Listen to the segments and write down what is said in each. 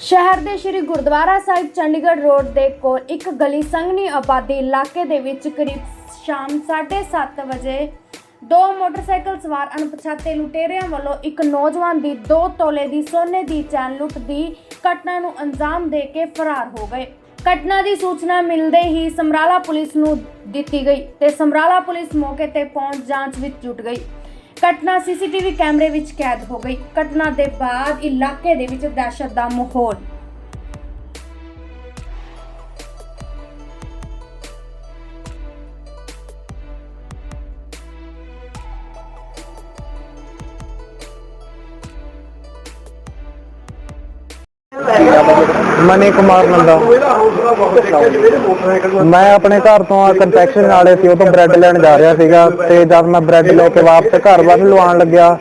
ਸ਼ਹਿਰ ਦੇ ਸ਼੍ਰੀ ਗੁਰਦੁਆਰਾ ਸਾਹਿਬ ਚੰਡੀਗੜ੍ਹ ਰੋਡ ਦੇ ਕੋਲ ਇੱਕ ਗਲੀ ਸੰਘਣੀ ਆਬਾਦੀ ਇਲਾਕੇ ਦੇ ਵਿੱਚ ਕਰੀਬ ਸ਼ਾਮ 7:30 ਵਜੇ ਦੋ ਮੋਟਰਸਾਈਕਲ ਸਵਾਰ ਅਣਪਛਾਤੇ ਲੁਟੇਰਿਆਂ ਵੱਲੋਂ ਇੱਕ ਨੌਜਵਾਨ ਦੀ 2 ਤੋਲੇ ਦੀ ਸੋਨੇ ਦੀ ਚੈਨ ਲੁੱਟ ਦੀ ਘਟਨਾ ਨੂੰ ਅੰਜਾਮ ਦੇ ਕੇ ਫਰਾਰ ਹੋ ਗਏ। ਘਟਨਾ ਦੀ ਸੂਚਨਾ ਮਿਲਦੇ ਹੀ ਸਮਰਾਲਾ ਪੁਲਿਸ ਨੂੰ ਦਿੱਤੀ ਗਈ ਤੇ ਸਮਰਾਲਾ ਪੁਲਿਸ ਮੌਕੇ ਤੇ ਪਹੁੰਚ ਜਾਂਚ ਵਿੱਚ ਜੁਟ ਗਈ। ਘਟਨਾ ਸੀਸੀਟੀਵੀ ਕੈਮਰੇ ਵਿੱਚ ਕੈਦ ਹੋ ਗਈ। ਘਟਨਾ ਦੇ ਬਾਅਦ ਇਲਾਕੇ ਦੇ ਵਿੱਚ ਦਹਿਸ਼ਤ ਦਾ ਮਾਹੌਲ। ਮਨੀ ਕੁਮਾਰ ਨੰਦਾ। ਮੈਂ ਆਪਣੇ ਘਰ ਤੋਂ ਕੰਟੈਕਸ਼ਨ ਵਾਲੇ ਸੀ, ਉਹ ਤੋਂ ਬ੍ਰੈਡ ਲੈਣ ਜਾ ਰਿਹਾ ਸੀਗਾ ਤੇ ਜਦ ਮੈਂ ਬ੍ਰੈਡ ਲੈ ਕੇ ਵਾਪਸ ਘਰ ਵੱਲ ਨੂੰ ਲੱਗਿਆ,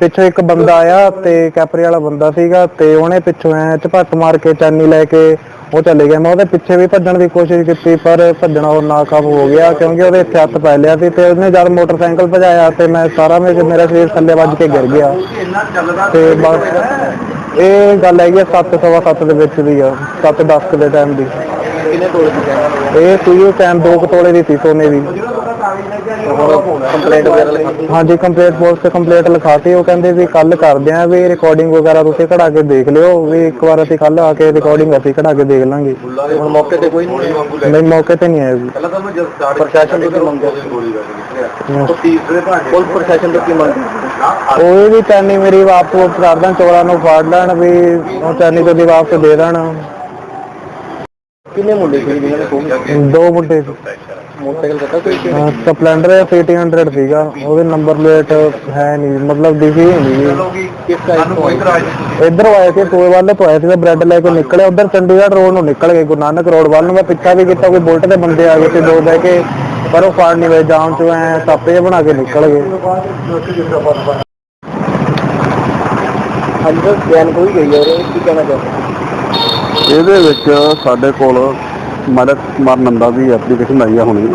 ਪਿੱਛੋਂ ਇੱਕ ਬੰਦਾ ਆਇਆ ਤੇ ਕੈਪਰੀ ਵਾਲਾ ਬੰਦਾ ਸੀਗਾ ਤੇ ਉਹਨੇ ਪਿੱਛੋਂ ਐ ਝਪੱਟ ਮਾਰ ਕੇ ਚਾਨੀ ਲੈ ਕੇ ਉਹ ਚਲੇ ਗਿਆ। ਮੈਂ ਉਹਦੇ ਪਿੱਛੇ ਵੀ ਭੱਜਣ ਦੀ ਕੋਸ਼ਿਸ਼ ਕੀਤੀ, ਪਰ ਭੱਜਣਾ ਉਹ ਨਾਕਾਮ ਹੋ ਗਿਆ ਕਿਉਂਕਿ ਉਹਦੇ ਇੱਥੇ ਹੱਥ ਪੈ ਲਿਆ ਸੀ ਤੇ ਉਹਨੇ ਜਦ ਮੋਟਰਸਾਈਕਲ ਭਜਾਇਆ ਤੇ ਮੈਂ ਸਾਰਾ ਮੇਰਾ ਸਰੀਰ ਥੱਲੇ ਵੱਜ ਕੇ ਗਿਰ ਗਿਆ। ਤੇ ਬਸ ਇਹ ਗੱਲ ਹੈਗੀ 7 ਸਵਾ 7 ਦੇ ਵਿੱਚ ਦੀ ਆ 7 10 ਦੇ ਟਾਈਮ ਦੀ। ਕਿੰਨੇ ਤੋਲੇ ਦੀ ਚੈਨ ਇਹ ਸੀ ਟਾਈਮ 2 ਤੋਲੇ ਦੀ ਸੀ ਸੋਨੇ ਦੀ। ਕੰਪਲੇਂਟ ਵਗੈਰਾ ਲਿਖਾਤੀ ਹਾਂਜੀ ਕੰਪਲੀਟ ਪੁਲਿਸ ਤੇ ਕੰਪਲੀਟ ਲਿਖਾਤੀ ਉਹ ਕਹਿੰਦੇ ਵੀ ਕੱਲ ਕਰਦੇ ਆ ਵੀ ਰਿਕਾਰਡਿੰਗ ਵਗੈਰਾ ਤੁਸੀਂ ਕਢਾ ਕੇ ਦੇਖ ਲਿਓ ਵੀ ਇੱਕ ਵਾਰ ਅਸੀਂ ਕੱਲ ਆ ਕੇ ਰਿਕਾਰਡਿੰਗ ਅਸੀਂ ਕਢਾ ਕੇ ਦੇਖ ਲਾਂਗੇ। ਹੁਣ ਮੌਕੇ ਤੇ ਕੋਈ ਨਹੀਂ ਨਹੀਂ ਮੌਕੇ ਤੇ ਨਹੀਂ ਆਏ ਜੀ। ਪਹਿਲਾਂ ਤਾਂ ਮੈਂ ਜਦ ਸਟਾਰਟ ਪ੍ਰਸ਼ਾਸਨ ਤੋਂ ਕੀ ਮੰਗੋ ਹਮ। ਤੀਸਰੇ ਭਾਂਡੇ ਪੁਲਿਸ ਪ੍ਰਸ਼ਾਸਨ ਤੋਂ ਕੀ ਮੰਗ ਉਹ ਵੀ ਚੈਨੀ ਮੇਰੀ ਵਾਪਸ ਕਰਦਾਂ ਚੋਰਾਂ ਨੂੰ ਫੜ ਲੈਣ ਵੀ ਉਹ ਚੈਨੀ ਤੋਂ ਦੀ ਵਾਪਸ ਦੇ ਦੇਣ। ਕਿੰਨੇ ਮੁੰਡੇ ਸੀ ਦੋ ਮੁੰਡੇ ਮੋਟਰਸਾਈਕਲ ਕੱਟਾ ਕੋਈ ਕਿ ਸਪਲੈਂਡਰ 300 ਸੀਗਾ। ਉਹਦੇ ਨੰਬਰ ਪਲੇਟ ਹੈ ਨਹੀਂ ਮਤਲਬ ਦਿਖੀ ਨਹੀਂ ਜੀ ਕਿਸ ਟਾਈਪ ਤੋਂ? ਆਏ? ਇੱਧਰ ਆਏ ਸੀ ਟੋਏ ਵੱਲ ਤੋਂ ਆਏ ਸੀ ਬ੍ਰੈਡ ਲੈ ਕੇ ਨਿਕਲੇ। ਉਧਰ ਚੰਡੀਗੜ੍ਹ ਰੋਡ ਨੂੰ ਨਿਕਲ ਗਏ ਗੁਰੂ ਨਾਨਕ ਰੋਡ ਵੱਲ ਨੂੰ। ਮੈਂ ਪਿੱਛਾ ਵੀ ਕੀਤਾ ਕੋਈ ਬੁਲਟ ਦੇ ਬੰਦੇ ਆ ਗਏ ਸੀ ਦੋ ਬਹਿ ਕੇ ਪਰ ਉਹ ਫੜ ਨਹੀਂ ਹੋਏ ਜਾਮ ਚੋਂ ਐ ਟਾਪੇ ਜਿਹੇ ਬਣਾ ਕੇ ਨਿਕਲ ਗਏ। ਹਾਂਜੀ ਸਰ ਚੈਨ ਕੋਈ ਗਈ ਹੈ ਔਰ ਕੀ ਕਹਿਣਾ ਚਾਹੁੰਦੇ ਇਹਦੇ ਵਿੱਚ ਸਾਡੇ ਕੋਲ ਮਦਦ ਕੁਮਾਰ ਨੰਦਾ ਦੀ ਐਪਲੀਕੇਸ਼ਨ ਆਈ ਆ ਹੁਣੀ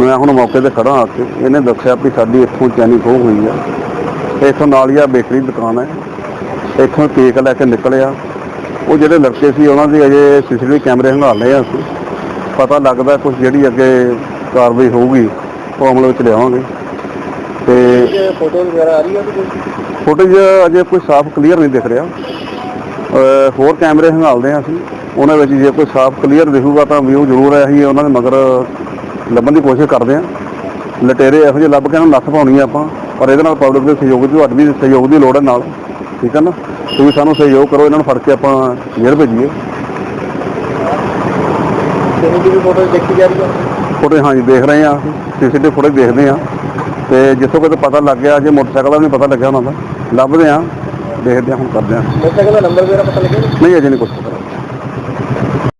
ਮੈਂ ਹੁਣ ਮੌਕੇ ਤੇ ਖੜਾ ਆ ਕੇ ਇਹਨੇ ਦੱਸਿਆ ਵੀ ਸਾਡੀ ਇੱਥੋਂ ਚੈਨੀ ਖੋਹ ਹੋਈ ਆ। ਇੱਥੋਂ ਨਾਲ ਹੀ ਆ ਬੇਕਰੀ ਦੁਕਾਨ ਹੈ ਇੱਥੋਂ ਕੇਕ ਲੈ ਕੇ ਨਿਕਲਿਆ। ਉਹ ਜਿਹੜੇ ਲੜਕੇ ਸੀ ਉਹਨਾਂ ਦੀ ਅਜੇ ਸੀਸੀਟੀਵੀ ਕੈਮਰੇ ਹੰਗਾਲੇ ਆ ਅਸੀਂ। ਪਤਾ ਲੱਗਦਾ ਕੁਝ ਜਿਹੜੀ ਅੱਗੇ ਕਾਰਵਾਈ ਹੋਊਗੀ ਉਹ ਅਮਲ ਵਿੱਚ ਲਿਆਵਾਂਗੇ। ਤੇ ਫੋਟੋ ਵਗੈਰਾ ਆ ਰਹੀ ਹੈ ਫੁਟੇਜ ਅਜੇ ਕੋਈ ਸਾਫ਼ ਕਲੀਅਰ ਨਹੀਂ ਦਿਖ ਰਿਹਾ। ਹੋਰ ਕੈਮਰੇ ਹੰਗਾਲਦੇ ਹਾਂ ਅਸੀਂ। ਉਹਨਾਂ ਵਿੱਚ ਜੇ ਕੋਈ ਸਾਫ਼ ਕਲੀਅਰ ਦਿਖੂਗਾ ਤਾਂ ਵਿਊ ਜ਼ਰੂਰ ਹੈ ਅਸੀਂ ਉਹਨਾਂ ਦੇ ਮਗਰ ਲੱਭਣ ਦੀ ਕੋਸ਼ਿਸ਼ ਕਰਦੇ ਹਾਂ। ਲਟੇਰੇ ਇਹੋ ਜਿਹੇ ਲੱਭ ਕੇ ਇਹਨਾਂ ਨੂੰ ਨੱਥ ਪਾਉਣੀ ਆ ਆਪਾਂ ਪਰ ਇਹਦੇ ਨਾਲ ਪਬਲਿਕ ਦੇ ਸਹਿਯੋਗ ਦੀ ਤੁਹਾਡੀ ਵੀ ਸਹਿਯੋਗ ਦੀ ਲੋੜ ਹੈ ਨਾਲ। ਠੀਕ ਹੈ ਨਾ? ਤੁਸੀਂ ਸਾਨੂੰ ਸਹਿਯੋਗ ਕਰੋ ਇਹਨਾਂ ਨੂੰ ਫੜ ਕੇ ਆਪਾਂ ਜੇਲ੍ਹ ਭੇਜੀਏ। ਫੋਟੋ ਦੇਖੀ ਜਾ ਰਹੀ ਹੈ ਫੁਟੇਜ ਹਾਂਜੀ ਦੇਖ ਰਹੇ ਹਾਂ ਸੀਸੀਟੀਵੀ ਫੁਟੇਜ ਦੇਖਦੇ ਹਾਂ। ਤੇ ਜਿੱਥੋਂ ਕਿਤੇ ਪਤਾ ਲੱਗ ਗਿਆ ਜੇ ਮੋਟਰਸਾਈਕਲ ਦਾ ਵੀ ਨਹੀਂ ਪਤਾ ਲੱਗਿਆ ਉਹਨਾਂ ਦਾ ਲੱਭਦੇ ਹਾਂ। ਦੇਖਦੇ ਹਾਂ ਹੁਣ ਕਰਦੇ ਹਾਂ। ਮੋਟਰਸਾਈਕਲ ਦਾ ਨੰਬਰ ਵਗੈਰਾ ਪਤਾ ਲੱਗਿਆ ਨਹੀਂ ਅਜੇ ਨਹੀਂ ਕੁਝ ਪਤਾ।